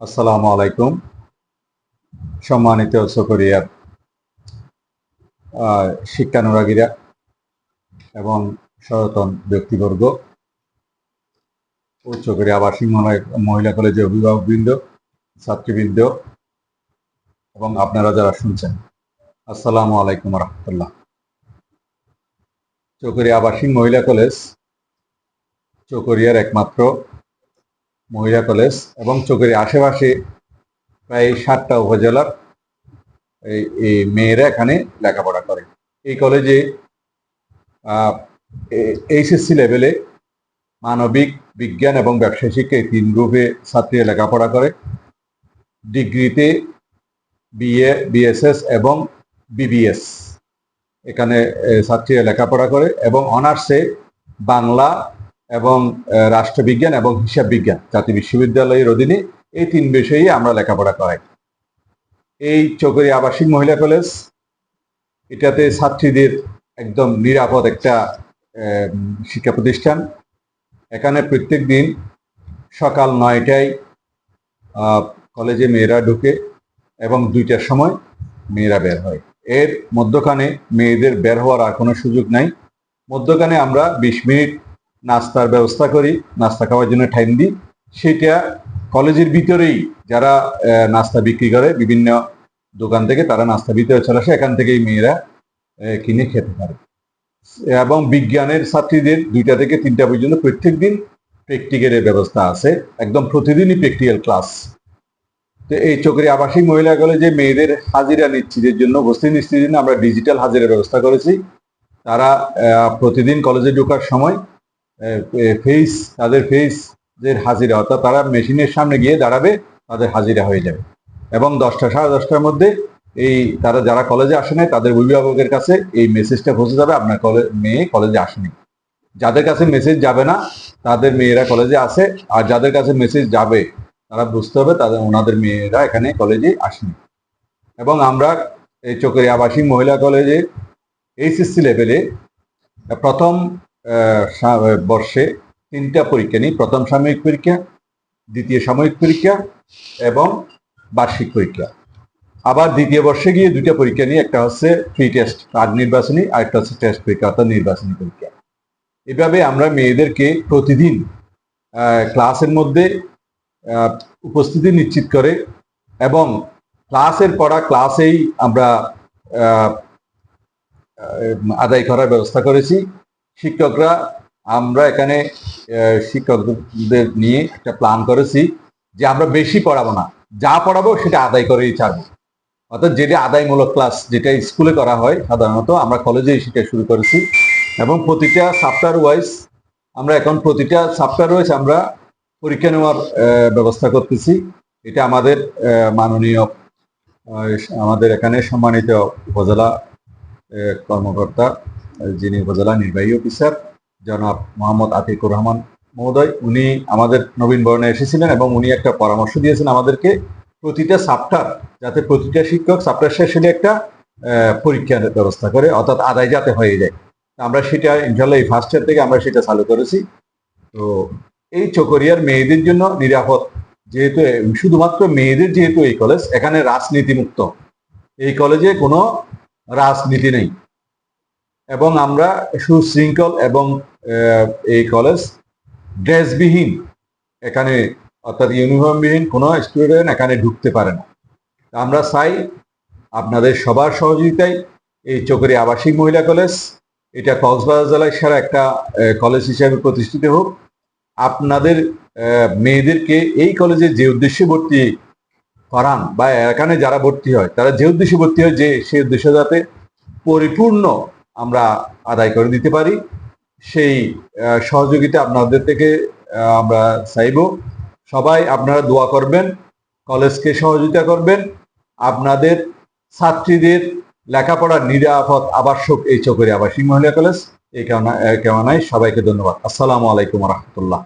আসসালামু আলাইকুম। সম্মানিত সকরিয়ার শিক্ষানুরাগীরা এবং সচেতন ব্যক্তিবর্গ উচ্চকরি আবাসিক মহিলা- কলেজের অভিভাবকবৃন্দ, ছাত্রীবৃন্দ এবং আপনারা যারা শুনছেন, আসসালামু আলাইকুম রহমতুল্লাহ। চকরি আবাসিক মহিলা কলেজ চকরিয়ার একমাত্র মহিলা কলেজ এবং চকের আশেপাশে প্রায় সাতটা উপজেলার এই মেয়েরা এখানে লেখাপড়া করে। এই কলেজে এইচএসসি লেভেলে মানবিক বিজ্ঞান এবং ব্যবসায় শিক্ষা এই তিন গ্রুপে ছাত্রীরা লেখাপড়া করে। ডিগ্রিতে বিএ, বিএসএস এবং বিবিএস এখানে ছাত্রীরা লেখাপড়া করে এবং অনার্সে বাংলা এবং রাষ্ট্রবিজ্ঞান এবং হিসাব বিজ্ঞান জাতীয় বিশ্ববিদ্যালয়ের অধীনে এই তিন বিষয়েই আমরা লেখাপড়া করাই। এই চকরি আবাসিক মহিলা কলেজ, এটাতে ছাত্রীদের একদম নিরাপদ একটা শিক্ষা প্রতিষ্ঠান। এখানে প্রত্যেক দিন সকাল নয়টায় কলেজে মেয়েরা ঢুকে এবং দুইটার সময় মেয়েরা বের হয়। এর মধ্যখানে মেয়েদের বের হওয়ার আর কোনো সুযোগ নাই। মধ্যখানে আমরা বিশ মিনিট নাস্তার ব্যবস্থা করি, নাস্তা খাওয়ার জন্য টাইম দিই। সেটা কলেজের ভিতরেই যারা নাস্তা বিক্রি করে, বিভিন্ন দোকান থেকে তারা নাস্তা ভিতরে চলে আসে, এখান থেকেই মেয়েরা কিনে খেতে পারে। এবং বিজ্ঞানের ছাত্রীদের দুইটা থেকে তিনটা পর্যন্ত প্রত্যেক দিন প্র্যাকটিক্যালের ব্যবস্থা আছে। একদম প্রতিদিনই প্র্যাকটিক্যাল ক্লাস তো এই চকরি আবাসিক মহিলা কলেজে মেয়েদের হাজিরা নিশ্চিতের জন্য, উপস্থিত নিশ্চিতের জন্য আমরা ডিজিটাল হাজিরার ব্যবস্থা করেছি। তারা প্রতিদিন কলেজে ঢোকার সময় ফেস তাদের ফেস যে হাজিরা, অর্থাৎ তারা মেশিনের সামনে গিয়ে দাঁড়াবে, তাদের হাজিরা হয়ে যাবে। এবং দশটা, সাড়ে দশটার মধ্যে এই তারা যারা কলেজে আসে নাই, তাদের অভিভাবকের কাছে এই মেসেজটা পৌঁছে যাবে, আপনার কলেজ মেয়ে কলেজে আসেনি। যাদের কাছে মেসেজ যাবে না, তাদের মেয়েরা কলেজে আসে, আর যাদের কাছে মেসেজ যাবে, তারা বুঝতে হবে তাদের, ওনাদের মেয়েরা এখানে কলেজে আসেনি। এবং আমরা এই চকের আবাসিক মহিলা কলেজে এইচএসসি লেভেলে প্রথম বর্ষে তিনটা পরীক্ষা নিই। প্রথম সাময়িক পরীক্ষা, দ্বিতীয় সাময়িক পরীক্ষা এবং বার্ষিক পরীক্ষা। আবার দ্বিতীয় বর্ষে গিয়ে দুইটা পরীক্ষা নিই, একটা হচ্ছে ফ্রি টেস্ট আগ নির্বাচনী, আর একটা হচ্ছে টেস্ট পরীক্ষা, অর্থাৎ নির্বাচনী পরীক্ষা। এভাবে আমরা মেয়েদেরকে প্রতিদিন ক্লাসের মধ্যে উপস্থিতি নিশ্চিত করে এবং ক্লাসের পড়া ক্লাসেই আমরা আদায় করার ব্যবস্থা করেছি। শিক্ষকরা, আমরা এখানে শিক্ষকদের নিয়ে একটা প্ল্যান করেছি যে আমরা বেশি পড়াবো না। যা পড়াবো সেটা আদায় করেই ছাড়বো। অর্থাৎ যেটা আদায়মূলক ক্লাস যেটা স্কুলে করা হয়, সাধারণত আমরা কলেজেই সেটা শুরু করেছি। এবং প্রতিটা সাপ্তার ওয়াইজ আমরা এখন প্রতিটা সাপ্তার ওয়াইজ আমরা পরীক্ষা নেওয়ার ব্যবস্থা করতেছি। এটা আমাদের মাননীয় আমাদের এখানে সম্মানিত উপজেলা কর্মকর্তা যিনি উপজেলা নির্বাহী অফিসার, জনাব মোহাম্মদ আতিকুর রহমান মহোদয়, উনি আমাদের নবীন বরণে এসেছিলেন এবং উনি একটা পরামর্শ দিয়েছেন আমাদেরকে প্রতিটা সাপ্টার যাতে প্রতিটা শিক্ষক সাপ্টার শেষে একটা পরীক্ষার ব্যবস্থা করে, অর্থাৎ আদায় যাতে হয়ে যায়। আমরা সেটা ইনশাল্লাহ এই ফার্স্ট ইয়ার থেকে আমরা সেটা চালু করেছি। তো এই চকরিয়ার মেয়েদের জন্য নিরাপদ, যেহেতু শুধুমাত্র মেয়েদের যেহেতু এই কলেজ এখানে রাজনীতি মুক্ত এই কলেজে কোনো রাজনীতি নেই। এবং আমরা সুশৃঙ্খল এবং এই কলেজ ড্রেসবিহীন এখানে অর্থাৎ ইউনিফর্মবিহীন কোনো স্টুডেন্ট এখানে ঢুকতে পারে না। আমরা চাই আপনাদের সবার সহযোগিতায় এই চকরি আবাসিক মহিলা কলেজ এটা কক্সবাজার জেলায় সেরা একটা কলেজ হিসেবে প্রতিষ্ঠিত হোক। আপনাদের মেয়েদেরকে এই কলেজে যে উদ্দেশ্যে ভর্তি করান বা এখানে যারা ভর্তি হয়, তারা যে উদ্দেশ্যে ভর্তি হয় যে সেই উদ্দেশ্য যাতে পরিপূর্ণ আমরা আদায় করে দিতে পারি। সেই সহযোগিতা আপনাদের থেকে আমরা চাইব। সবাই আপনারা দোয়া করবেন, কলেজকে সহযোগিতা করবেন। আপনাদের ছাত্রীদের লেখাপড়ার নিরাপদ আবাসক এই চকরি আবাসিক মহিলা কলেজ, এই কামনা কামনায় সবাইকে ধন্যবাদ। আসসালামু আলাইকুম রহমতুল্লাহ।